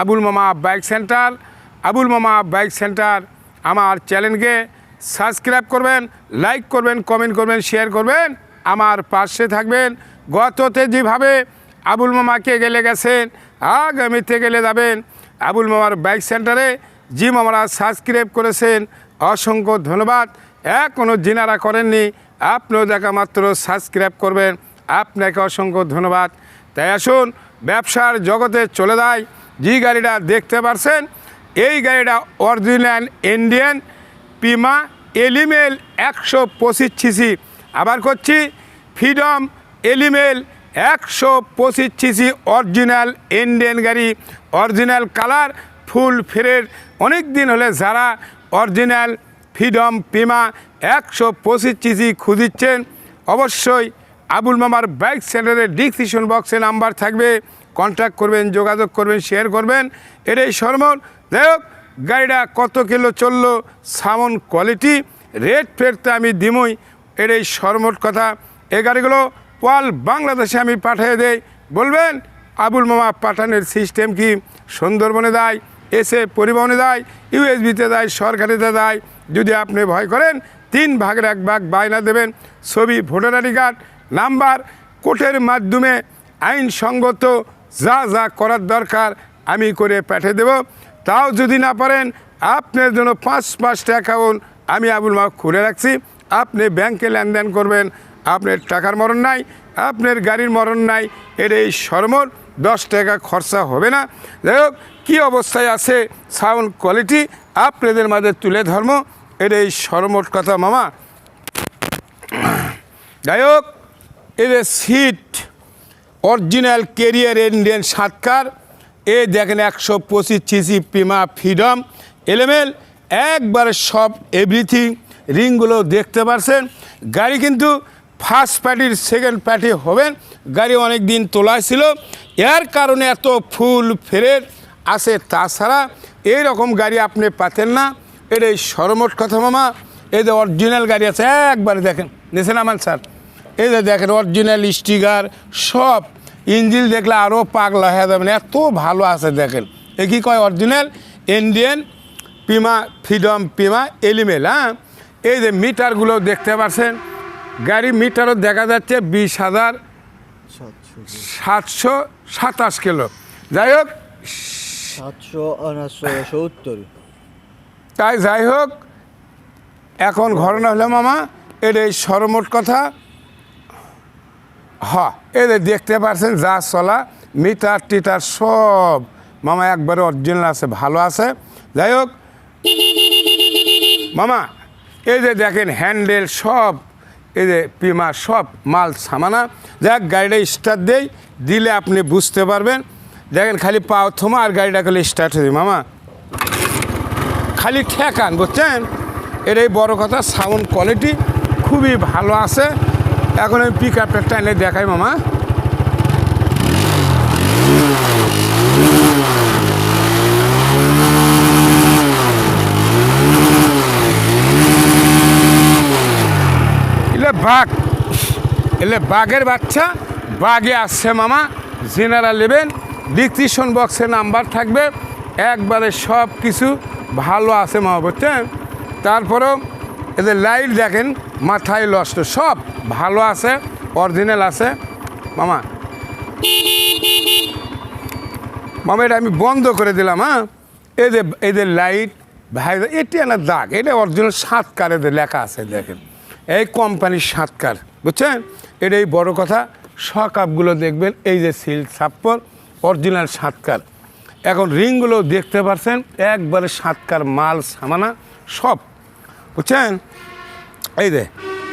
আবুল মামা bike centre. Abul মামা bike centre আমার চ্যানেলকে সাবস্ক্রাইব করবেন, লাইক করবেন, কমেন্ট করবেন, শেয়ার করবেন। আমার পাশে থাকবেন। গততে যেভাবে আবুল মামাকে গেলে গেছেন, আগামীতে গেলে যাবেন। আবুল মামার বাইক সেন্টারে জি মামারা সাবস্ক্রাইব করেছেন। অসংখ্য ধন্যবাদ। এখনও জিনারা করেননি, আপনিও দেখা মাত্র সাবস্ক্রাইব করবেন। আপনাকে অসংখ্য ধন্যবাদ। তাই আসুন, ব্যবসার জগতে চলে যায় যে গাড়িটা দেখতে পারছেন, এই গাড়িটা অরিজিনাল ইন্ডিয়ান পিমা এলিমেল একশো পঁচিশ সিসি। আবার করছি ফ্রিডম এলিমেল একশো পঁচিশ সিসি অরিজিনাল ইন্ডিয়ান গাড়ি অরিজিনাল কালার ফুল ফেরের অনেক দিন হলে যারা অরিজিনাল ফ্রিডম পিমা একশো পঁচিশ সিসি খুঁজিচ্ছেন, অবশ্যই আবুল মামার বাইক সেন্টারের ডিসক্রিপশন বক্সে নাম্বার থাকবে। কন্ট্যাক্ট করবেন, যোগাযোগ করবেন, শেয়ার করবেন। এটাই সরমন যাই হোক, গাড়িটা কত কিলো চলল সামন কোয়ালিটি, রেট ফেরতে আমি দিমই। এটাই সরমোট কথা। এই গাড়িগুলো ওয়াল বাংলাদেশে আমি পাঠিয়ে দেই। বলবেন, আবুল মামা পাঠানোর সিস্টেম কি? সুন্দরবনে দেয়, এসে পরিবহনে দেয়, ইউএসবিতে দেয়, সরকারিতে দেয়। যদি আপনি ভয় করেন, তিন ভাগের এক ভাগ বায়না দেবেন। ছবি, ভোটার আইডি কার্ড নাম্বার কোর্টের মাধ্যমে আইনসঙ্গত যা যা করার দরকার আমি করে পাঠিয়ে দেব। তাও যদি না পারেন, আপনার জন্য পাঁচ পাঁচটা অ্যাকাউন্ট আমি আবুল মাহ খুলে রাখছি। আপনি ব্যাংকে লেনদেন করবেন, আপনার টাকার মরণ নাই, আপনার গাড়ির মরণ নাই এর এই সরমর দশ টাকা খরচা হবে না। যাই হোক, কী অবস্থায় আছে সাউন্ড কোয়ালিটি আপনাদের মাঝে তুলে ধর্ম এর এই সরমোট কথা মামা। যাই হোক এদের সিট অরিজিনাল কেরিয়ার ইন্ডিয়ান সাতকার, এ দেখেন একশো পঁচিশ সিসি পিমা ফ্রিডম, এলেমেল, একবারে সব এভরিথিং রিংগুলো দেখতে পারছেন। গাড়ি কিন্তু ফার্স্ট পার্টির সেকেন্ড পার্টি হবেন গাড়ি অনেক দিন তোলা ছিল। এর কারণে এত ফুল ফেরের আছে তাছাড়া এই রকম গাড়ি আপনি পাতেন না। এটা এই সরমোট কথা মামা। যে অরিজিনাল গাড়ি আছে, একবারে দেখেন। নেছেন আমার স্যার? এই যে দেখেন অরিজিনাল স্টিকার সব ইঞ্জিল দেখলে আরও পাগলা হয়ে যাবেন এত ভালো আছে দেখেন। এ কী কয় অরিজিনাল ইন্ডিয়ান পিমা ফ্রিডম পিমা এলিমেল হ্যাঁ? এই যে মিটারগুলো দেখতে পাচ্ছেন গাড়ি মিটারও দেখা যাচ্ছে বিশ হাজার সাতশো সাতশো কিলো। যাই হোক সাতশো সত্তর। তাই যাই হোক এখন ঘটনা হলো মামা এটা এই সরমোট কথা। হ এদের দেখতে পাচ্ছেন যা চলা, মিটার টিটার সব। মামা, একবারে অরিজিনাল আছে, ভালো আছে। যাই হোক, মামা, এই যে দেখেন হ্যান্ডেল সব, এই যে পিমা সব, মাল, সামানা। যাক গাড়িটা স্টার্ট দেই, দিলে আপনি বুঝতে পারবেন। দেখেন, খালি পাও থমা আর গাড়িটা খালি স্টার্ট হয়ে মামা। খালি ঠেকান, বুঝছেন? এটাই বড় কথা সাউন্ড কোয়ালিটি খুবই ভালো আছে। এখন আমি পিক আপটা টাইনে দেখাই, মামা। এলে বাঘ, এলে বাঘের বাচ্চা, বাঘে আসছে, মামা। জেনারা নেবেন ডিসক্রিপশন বক্সে নাম্বার থাকবে। একবারে সব কিছু ভালো আছে, মামা, বুঝছেন? তারপরেও এদের লাইট দেখেন, মাথায় লস্ট সব ভালো আছে অরিজিনাল আছে। মামা। মামা, এটা আমি বন্ধ করে দিলাম হ্যাঁ? এদের এদের লাইট, ভাই, এটি না দাগ, এটা অরিজিনাল সাতকার এদের লেখা আছে, দেখেন। এই কোম্পানির সাতকার বুঝছেন? এটাই বড় কথা। সকাপগুলো দেখবেন, এই যে সিল ছাপ্পর অরিজিনাল সাতকার এখন রিংগুলো দেখতে পাচ্ছেন একবারে সাতকার মাল, সামানা, সব বুঝছেন? এই যে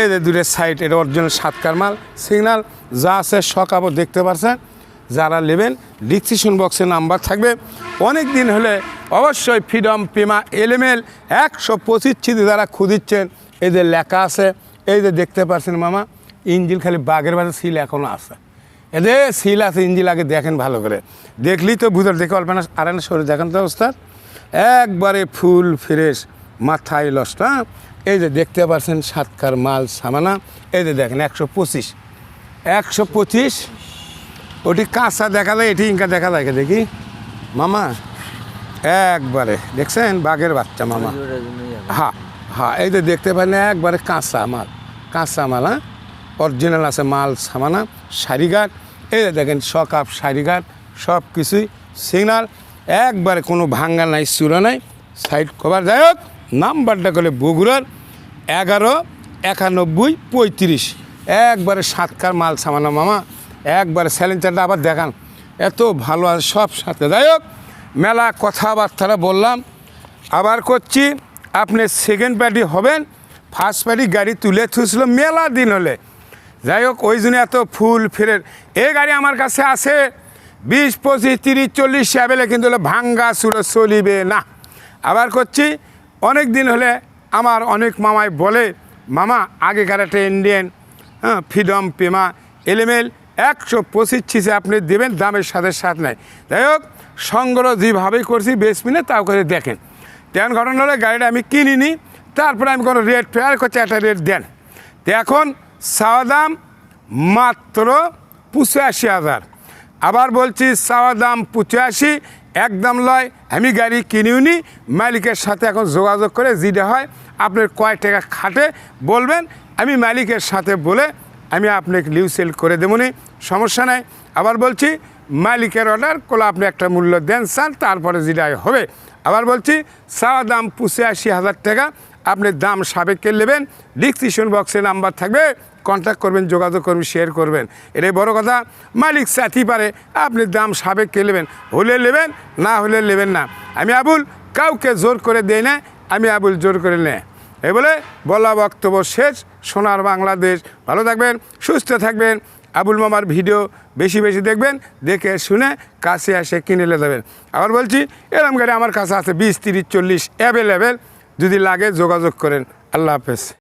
এই যে দূরের সাইড এটা অরিজিনাল সাতকার মাল। সিগনাল যা আছে সকাপও দেখতে পাচ্ছেন যারা নেবেন ডিসক্রিপশন বক্সে নাম্বার থাকবে। অনেক দিন হলে অবশ্যই ফ্রিডম পেমা এলেমেল একশো পঁচিশ ছিদি যারা খুঁজিচ্ছেন এদের লেখা আছে, এই যে দেখতে পাচ্ছেন মামা, ইঞ্জিল খালি বাঘের বাজার সিল এখনও আছে। এদের সিল আছে, ইঞ্জিল আগে দেখেন ভালো করে। দেখলেই তো ভূতর দেখে অল্প না, আর না সরে দেখেন তো অবস্থা। একবারে ফুল ফ্রেশ মাথায় লসটা। এই যে দেখতে পাচ্ছেন সাতকার মাল সামানা এই যে দেখেন একশো পঁচিশ। একশো পঁচিশ ওটি কাঁচা দেখা যায় এটি ইনকা দেখা যায় দেখি? মামা একবারে দেখছেন? বাঘের বাচ্চা মামা। হ্যাঁ হ্যাঁ এই যে দেখতে পারেন একবারে কাঁচা মাল কাঁচা মাল হ্যাঁ? অরিজিনাল আছে মাল সামানা শাড়িঘাট এই যে দেখেন সকাপ শাড়িঘাট সব কিছুই সিগনাল। একবারে কোনো ভাঙ্গা নাই চূড়া নাই সাইড কভার যাই হোক নাম্বারটা করলে বগুড়ার এগারো, একানব্বই, পঁয়ত্রিশ। একবারে সাতকার মাল সামানা মামা, একবারে স্যালেঞ্চারটা আবার দেখান। এত ভালো আছে সব সাথে। যাই হোক, মেলা কথাবার্তারা বললাম। আবার করছি, আপনি সেকেন্ড পার্টি হবেন ফার্স্ট পার্টি গাড়ি তুলে থুছিল মেলা দিন হলে। যাই হোক, ওই জন্য এত ফুল ফিরের। এই গাড়ি আমার কাছে আছে, বিশ, পঁচিশ, তিরিশ, চল্লিশ অ্যাভেলে কিন্তু ভাঙ্গা সুরে চলিবে না। আবার করছি অনেক দিন হলে আমার অনেক মামাই বলে, মামা, আগেকার একটা ইন্ডিয়ান হ্যাঁ ফ্রিডম পেমা এলেমেল, একশো পঁচিশ ছিসে আপনি দেবেন, দামের সাথে সাথ নাই। যাই হোক সংগ্রহ যেভাবেই করছি, বেশ মিনে তাও করে দেখেন। তেমন ঘটনা হলে গাড়িটা আমি কিনিনি, তারপরে আমি কোনো রেট ফেয়ার করছি, একটা রেট দেন। তো এখন চাওয়া দাম মাত্র পঁচাশি হাজার। আবার বলছি চাওয়া দাম পঁচাশি একদম লয়, আমি গাড়ি কিনিওনি মালিকের সাথে এখন যোগাযোগ করে যেটা হয়, আপনার কয় টাকা খাটে বলবেন, আমি মালিকের সাথে বলে আমি আপনাকে লিউ সেল করে দেবনি সমস্যা নাই। আবার বলছি, মালিকের অর্ডার কোলা আপনি একটা মূল্য দেন চান তারপরে যেটা হবে। আবার বলছি চাওয়া দাম আশি হাজার টাকা আপনি দাম সাবেককে নেবেন ডিসক্রিপশন বক্সে নাম্বার থাকবে কন্ট্যাক্ট করবেন, যোগাযোগ করবেন শেয়ার করবেন। এটাই বড় কথা, মালিক চাইতেই পারে, আপনি দাম সাবেককে নেবেন, হলে নেবেন, না হলে নেবেন না। আমি আবুল, কাউকে জোর করে দেই না, আমি আবুল জোর করে নেয় এই বলে বলা বক্তব্য শেষ, সোনার বাংলাদেশ। ভালো থাকবেন, সুস্থ থাকবেন, আবুল মামার ভিডিও বেশি বেশি দেখবেন, দেখে শুনে কাছে এসে কিনে নিয়ে যাবেন। আবার বলছি, এরম গাড়ি আমার কাছে আছে বিশ, তিরিশ, চল্লিশ অ্যাভেলেবেল যদি লাগে যোগাযোগ করেন। আল্লাহ হাফেজ।